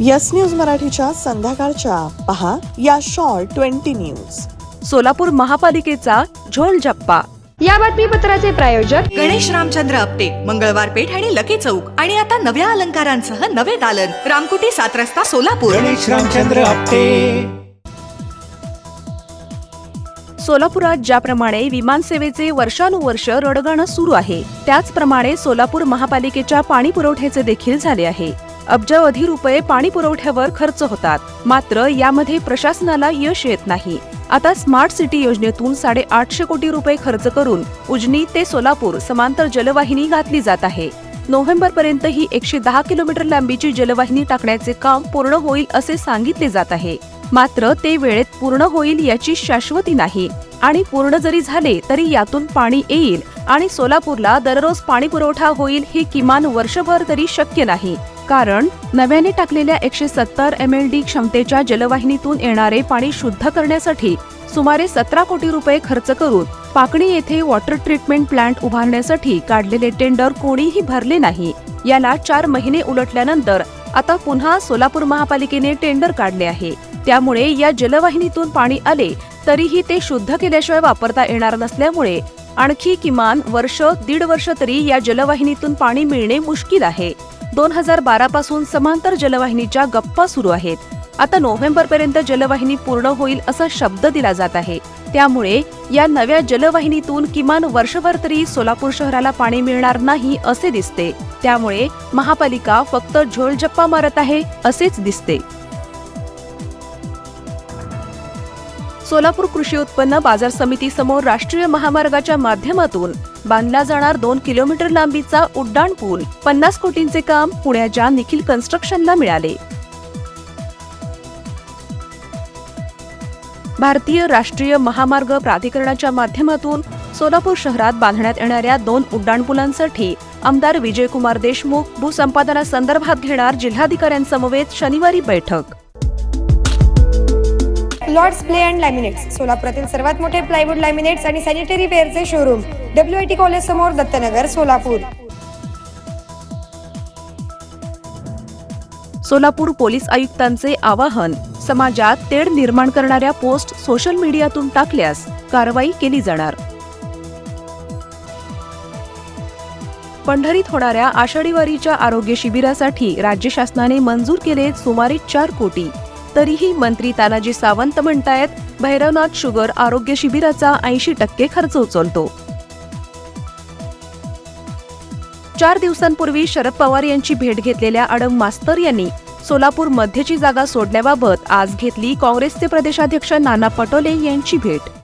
Yes news मराठीच्या संध्याकाळच्या. पहा या शॉर्ट ट्वेंटी न्यूज. सोलापूर महापालिकेचा झोल झप्पा. या बातमीपत्राचे प्रायोजक गणेश रामचंद्र आपटे मंगळवार पेठ आणि लकी चौक. आणि आता नव्या अलंकारांसह नवे दालन. रामकुटी सात रस्ता सोलापूर. गणेश रामचंद्र आपटे. सोलापुरात ज्याप्रमाणे विमानसेवेचे वर्षानुवर्ष रडगाणं सुरू आहे त्याचप्रमाणे सोलापूर महापालिकेच्या पाणी पुरवठ्याचे देखील झाले आहे. अब्जावधी रुपये पाणी पुरवठ्यावर खर्च होतात. मात्र यामध्ये प्रशासनाला यश येत नाही. आता स्मार्ट सिटी योजनेतून साडेआठशे कोटी रुपये खर्च करून उजनी ते सोलापूर समांतर जलवाहिनी घातली जात आहे. नोव्हेंबर पर्यंत ही एकशे दहा किलोमीटर लांबीची जलवाहिनी टाकण्याचे काम पूर्ण होईल असे सांगितले जात आहे. मात्र ते वेळेत पूर्ण होईल याची शाश्वती नाही. आणि पूर्ण जरी झाले तरी यातून पाणी येईल आणि सोलापूरला दररोज पाणी पुरवठा होईल हे किमान वर्षभर तरी शक्य नाही. कारण नव्याने टाकलेल्या एकशे सत्तर एम एल डी क्षमतेच्या जलवाहिनीतून येणारे पाणी शुद्ध करण्यासाठी सुमारे सतरा कोटी रुपये खर्च करून पाकणी येथे वॉटर ट्रीटमेंट प्लांट उभारण्यासाठी काढलेले टेंडर कोणीही भरले नाही. याला चार महिने उलटल्यानंतर आता पुन्हा सोलापूर महापालिकेने टेंडर काढले आहे. त्यामुळे या जलवाहिनीतून पाणी आले तरीही ते शुद्ध केल्याशिवाय वापरता येणार नसल्यामुळे आणखी किमान वर्ष दीड वर्ष तरी या जलवाहिनीतून पाणी मिळणे मुश्किल आहे. दोन हजार बारा पासून समांतर जलवाहिनीच्या गप्पा सुरू आहेत. आता नोव्हेंबर पर्यंत जलवाहिनी पूर्ण होईल असा शब्द दिला जात आहे. त्यामुळे या नव्या जलवाहिनीतून किमान वर्षभर तरी सोलापूर शहराला पाणी मिळणार नाही असे दिसते. त्यामुळे महापालिका फक्त झोलजप्पा मारत आहे असेच दिसते. सोलापूर कृषी उत्पन्न बाजार समितीसमोर राष्ट्रीय महामार्गाच्या माध्यमातून बांधला जाणार दोन किलोमीटर लांबीचा उड्डाण पूल. पन्नास कोटींचे काम पुण्याच्या निखिल कन्स्ट्रक्शनला मिळाले. भारतीय राष्ट्रीय महामार्ग प्राधिकरणाच्या माध्यमातून सोलापूर शहरात बांधण्यात येणाऱ्या दोन उड्डाणपुलांसाठी आमदार विजयकुमार देशमुख भूसंपादनासंदर्भात घेणार जिल्हाधिकाऱ्यांसमवेत शनिवारी बैठक. लॉर्ड्स प्ले अँड लॅमिनेट्स सोलापुरातील सर्वात मोठे प्लायवूड लॅमिनेट्स आणि sanitary वेअरचे showroom W I T college समोर दत्तनगर सोलापूर. सोलापूर पोलीस आयुक्तांचे आवाहन समाजात तेढ निर्माण करणाऱ्या पोस्ट सोशल मीडियातून टाकल्यास कारवाई केली जाणार. पंढरीत होणाऱ्या आषाढी वारीच्या आरोग्य शिबिरासाठी राज्य शासनाने मंजूर केले सुमारे चार कोटी. तरीही मंत्री तानाजी सावंत म्हणतायत भैरवनाथ शुगर आरोग्य शिबिराचा ऐंशी टक्के खर्च उचलतो. चार दिवसांपूर्वी शरद पवार यांची भेट घेतलेल्या अडम मास्तर यांनी सोलापूर मध्यची जागा सोडण्याबाबत आज घेतली काँग्रेसचे प्रदेशाध्यक्ष नाना पटोले यांची भेट.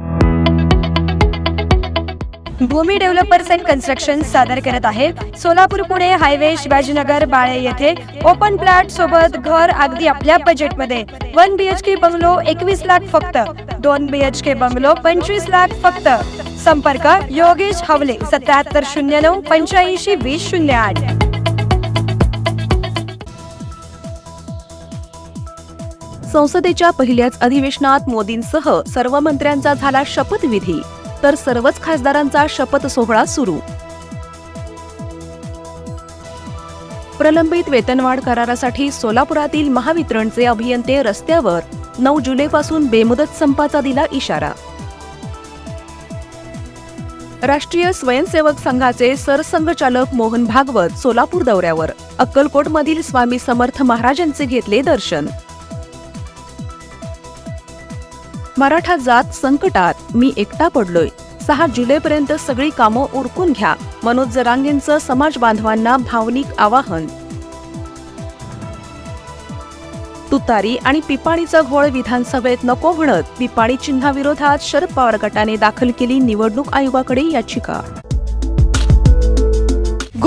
Bhumi developers and construction सादर करत आहे. सोलापूर पुणे हायवे शिवाजीनगर बाळे येथे ओपन प्लॅट सोबत घर अगदी आपल्या बजेटमध्ये one B H K bungalow एकवीस लाख फक्त. दोन बी एच के बंगलो पंचवीस लाख फक्त. संपर्क योगेश हवले सत्याहत्तर शून्य नऊ पंच्याऐंशी वीस शून्य आठ. संसदेच्या पहिल्याच अधिवेशनात मोदींसह सर्व मंत्र्यांचा झाला शपथविधी. तर सर्वच खासदारांचा शपथ सोहळा सुरू. प्रलंबित वेतनवाढ करारासाठी सोलापुरातील महावितरणचे अभियंते रस्त्यावर नऊ जुलैपासून बेमुदत संपाचा दिला इशारा. राष्ट्रीय स्वयंसेवक संघाचे सरसंघचालक मोहन भागवत सोलापूर दौऱ्यावर अक्कलकोटमधील स्वामी समर्थ महाराजांचे घेतले दर्शन. मराठा जात संकटात मी एकटा पडलोय. सहा जुलैपर्यंत सगळी कामं उरकून घ्या. मनोज जरांगेंचं समाज बांधवांना भावनिक आवाहन. तुतारी आणि पिपाणीचा घोळ विधानसभेत नको म्हणत पिपाणी चिन्हाविरोधात शरद पवार गटाने दाखल केली निवडणूक आयोगाकडे याचिका.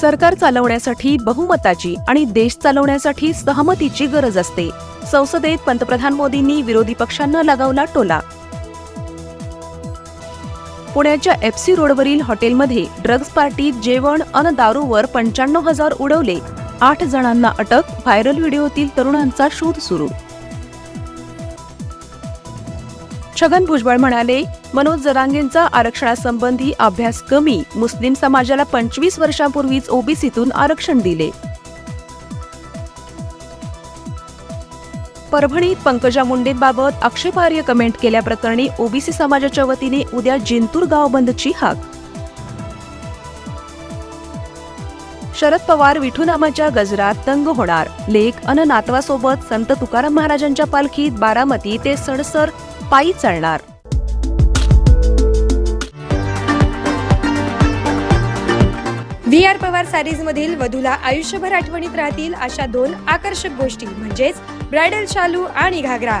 सरकार चालवण्यासाठी बहुमताची आणि देश चालवण्यासाठी सहमतीची गरज असते. संसदेत पंतप्रधान मोदींनी विरोधी पक्षांना लगावला टोला. पुण्याच्या एफसी रोडवरील हॉटेलमध्ये ड्रग्ज पार्टीत जेवण अन दारूवर पंच्याण्णव हजार उडवले. आठ जणांना अटक व्हायरल व्हिडिओतील तरुणांचा शोध सुरू. छगन भुजबळ म्हणाले मनोज जरांगेंचा आरक्षणासंबंधी अभ्यास कमी. मुस्लिम समाजाला पंचवीस वर्षांपूर्वीच ओबीसीतून आरक्षण दिले. परभणीत पंकजा मुंडेंबाबत आक्षेपार्ह कमेंट केल्याप्रकरणी ओबीसी समाजाच्या वतीने उद्या जिंतूर गाव बंदची हाक. शरद पवार विठुनामाच्या गजरात दंग होणार. लेख अन नातवासोबत संत तुकाराम महाराजांच्या पालखीत बारामती ते सणसर पायी चालणार व्ही आर पवार सारीज मधील वधूला आयुष्यभर आठवणीत राहतील अशा दोन आकर्षक गोष्टी म्हणजेच ब्रायडल शालू आणि घागरा.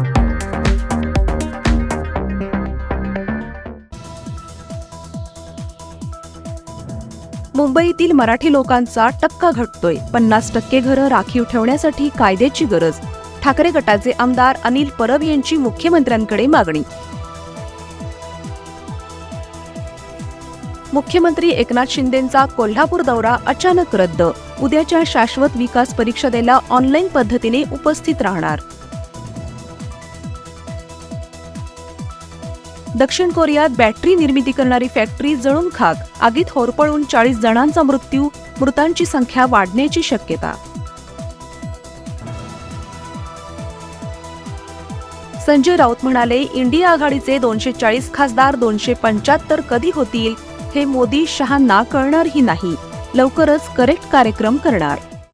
मुंबईतील मराठी लोकांचा टक्का घटतोय. पन्नास टक्के घरं राखीव ठेवण्यासाठी कायद्याची गरज. ठाकरे गटाचे आमदार अनिल परब यांची मुख्यमंत्र्यांकडे मागणी. मुख्यमंत्री एकनाथ शिंदेंचा कोल्हापूर दौरा अचानक रद्द. उद्याच्या शाश्वत विकास परिषदेला ऑनलाईन पद्धतीने उपस्थित राहणार. दक्षिण कोरियात बॅटरी निर्मिती करणारी फॅक्टरी जळून खाक. आगीत होरपळून चाळीस जणांचा मृत्यू मृतांची संख्या वाढण्याची शक्यता. संजय राऊत म्हणाले इंडिया आघाडीचे दोनशे चाळीस खासदार दोनशे पंच्याहत्तर कधी होतील हे मोदी शहांना कळणारही नाही. लवकरच करेक्ट कार्यक्रम करणार.